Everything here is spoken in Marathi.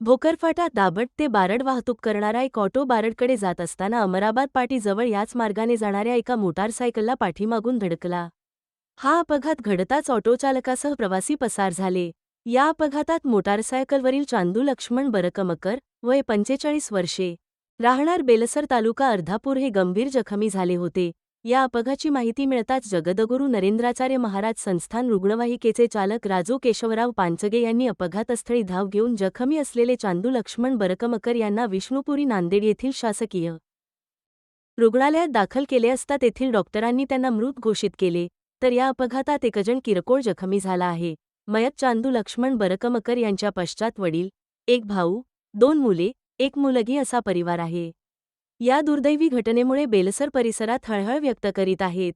भोकरफाटा दाभट ते बारड वाहतूक करणारा एक ऑटो बारडकडे जात असताना अमराबाद पाटीजवळ याच मार्गाने जाणाऱ्या एका मोटारसायकलला पाठीमागून धडकला. हा अपघात घडताच ऑटोचालकासह प्रवासी पसार झाले. या अपघातात मोटारसायकलवरील चांदू लक्ष्मण बरकमकर वय पंचेचाळीस वर्षे. राहणार बेलसर तालुका अर्धापूर हे गंभीर जखमी झाले होते. या अपघाची माहिती मिळताच जगदगुरू नरेंद्राचार्य महाराज संस्थान रुग्णवाहिकेचे चालक राजू केशवराव पांचगे यांनी अपघातस्थळी धाव घेऊन जखमी असलेले चांदू लक्ष्मण बरकमकर यांना विष्णुपुरी नांदेड येथील शासकीय रुग्णालयात दाखल केले असता तेथील डॉक्टरांनी त्यांना मृत घोषित केले. तर या अपघातात एकजण किरकोळ जखमी झाला आहे. मयत चांदू लक्ष्मण बरकमकर यांच्या पश्चात वडील एक भाऊ दोन मुले एक मुलगी असा परिवार आहे. या दुर्दैवी घटनेमुळे बेलसर परिसरात हळहळ व्यक्त करीत आहेत.